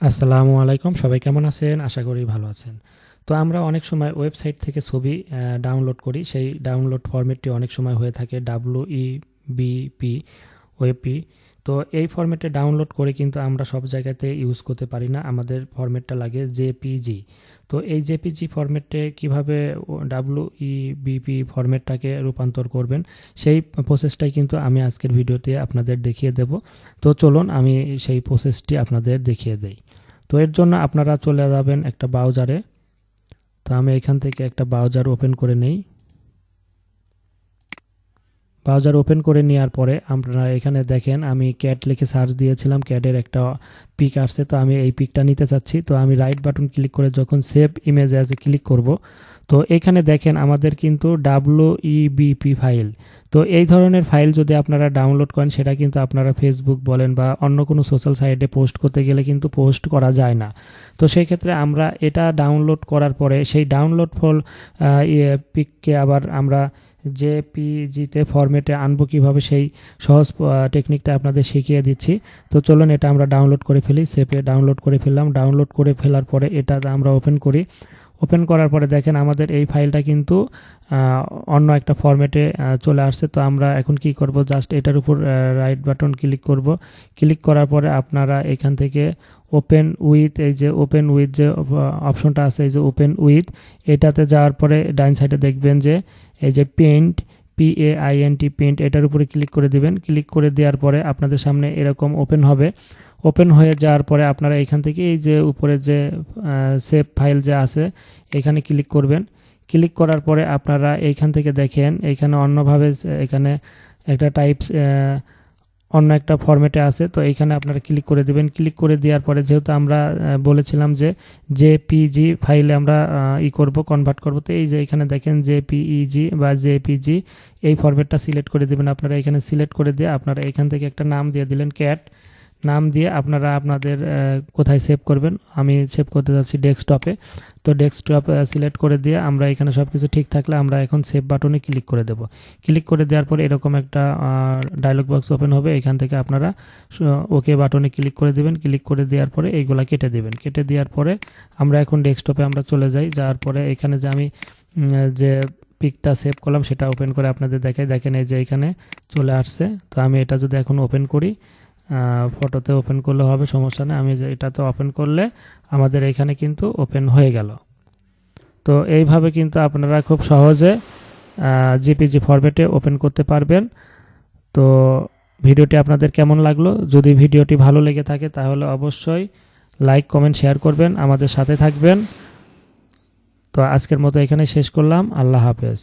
আসসালামু আলাইকুম, সবাই কেমন আছেন? আশা করি ভালো আছেন। তো আমরা অনেক সময় ওয়েবসাইট থেকে ছবি ডাউনলোড করি। সেই ডাউনলোড ফরম্যাটটি অনেক সময় হয়ে থাকে ডাব্লু ই বিপি ওয়েপি তো এই ফরম্যাটে ডাউনলোড করে কিন্তু আমরা সব জায়গাতে ইউজ করতে পারি না। আমাদের ফরম্যাটটা লাগে জেপিজি তো এই জেপিজি ফরম্যাটে কীভাবে ডাব্লু বিপি ফরম্যাটটাকে রূপান্তর করবেন, সেই প্রসেসটাই কিন্তু আমি আজকের ভিডিওতে আপনাদের দেখিয়ে দেব। তো চলুন, আমি সেই প্রসেসটি আপনাদের দেখিয়ে দেই। তো এর জন্য আপনারা চলে যাবেন একটা ব্রাউজারে তো আমি এখান থেকে একটা ব্রাউজার ওপেন করে নেই। ব্রাউজার ওপেন করে নেওয়ার পরে আপনারা এখানে দেখেন, আমি ক্যাট লিখে সার্চ দিয়েছিলাম ক্যাটের একটা পিক আসছে। তো আমি এই পিকটা নিতে চাচ্ছি। তো আমি রাইট বাটন ক্লিক করে যখন সেভ ইমেজ অ্যাজে ক্লিক করব তো এখানে দেখেন আমাদের কিন্তু ডাব্লু ইবিপি ফাইল তো এই ধরনের ফাইল যদি আপনারা ডাউনলোড করেন, সেটা কিন্তু আপনারা ফেসবুক বলেন বা অন্য কোনো সোশ্যাল সাইটে পোস্ট করতে গেলে কিন্তু পোস্ট করা যায় না। তো সেই ক্ষেত্রে আমরা এটা ডাউনলোড করার পরে সেই ডাউনলোড ফল পিককে আবার আমরা যে পিজিতে ফরম্যাটে আনব কীভাবে সেই সহজ টেকনিকটা আপনাদের শিখিয়ে দিচ্ছি। তো চলুন এটা আমরা ডাউনলোড করে ফেলি সেপে ডাউনলোড করে ফেললাম। ডাউনলোড করে ফেলার পরে এটা আমরা ওপেন করি। ওপেন করার পরে দেখেন আমাদের এই ফাইলটা কিন্তু অন্য একটা ফরম্যাটে চলে আসছে। তো আমরা এখন কি করব? জাস্ট এটার উপর রাইট বাটন ক্লিক করব। ক্লিক করার পরে আপনারা এখান থেকে ওপেন উইথ এই যে ওপেন উইথ যে অপশনটা আছে, এই যে ওপেন উইথ এটাতে যাওয়ার পরে ডাইন সাইডে দেখবেন যে, এই যে paint P A I N T paint এটার উপরে ক্লিক করে দিবেন। ক্লিক করে দেওয়ার পরে আপনাদের সামনে এরকম ওপেন হবে। ওপেন হয়ে যাওয়ার পরে আপনারা এখান থেকে এই যে উপরে যে সেভ ফাইল যে আছে, এখানে ক্লিক করবেন। ক্লিক করার পরে আপনারা এইখান থেকে দেখেন এইখানে অন্যভাবে এখানে একটা টাইপস অন্য একটা ফরম্যাটে আছে, তো এইখানে আপনারা ক্লিক করে দেবেন। ক্লিক করে দেওয়ার পরে যেহেতু আমরা বলেছিলাম যে জে জেপিজি ফাইলে আমরা ই করব কনভার্ট করব, তো এই যে এখানে দেখেন জে জেপিইজি বা জে জেপিজি এই ফরম্যাটটা সিলেক্ট করে দেবেন। আপনারা এখানে সিলেক্ট করে দিয়ে আপনারা এখান থেকে একটা নাম দিয়ে দিলেন ক্যাট নাম দিয়ে আপনারা আপনাদের কোথায় সেভ করবেন। আমি সেভ করতে যাচ্ছি ডেস্কটপে তো ডেস্কটপ সিলেক্ট করে দিয়ে আমরা এখানে সব কিছু ঠিক থাকলে আমরা এখন সেভ বাটনে ক্লিক করে দেব। ক্লিক করে দেওয়ার পরে এরকম একটা ডায়লগ বক্স ওপেন হবে। এখান থেকে আপনারা ওকে বাটনে ক্লিক করে দেবেন। ক্লিক করে দেওয়ার পরে এইগুলা কেটে দেবেন। কেটে দেওয়ার পরে আমরা এখন ডেস্কটপে আমরা চলে যাই। যাওয়ার পরে এখানে যে আমি যে পিকটা সেভ করলাম সেটা ওপেন করে আপনাদের দেখাই। দেখেন এই যে এখানে চলে আসছে। তো আমি এটা যদি এখন ওপেন করি ফটোতে ওপেন করলে হবে, সমস্যা নেই। আমি এটাতে ওপেন করলে আমাদের এখানে কিন্তু ওপেন হয়ে গেল। তো এইভাবে কিন্তু আপনারা খুব সহজে জিপিজি ফরম্যাটে ওপেন করতে পারবেন। তো ভিডিওটি আপনাদের কেমন লাগল? যদি ভিডিওটি ভালো লেগে থাকে, তাহলে অবশ্যই লাইক কমেন্ট শেয়ার করবেন, আমাদের সাথে থাকবেন। তো আজকের মতো এখানে শেষ করলাম। আল্লাহ হাফেজ।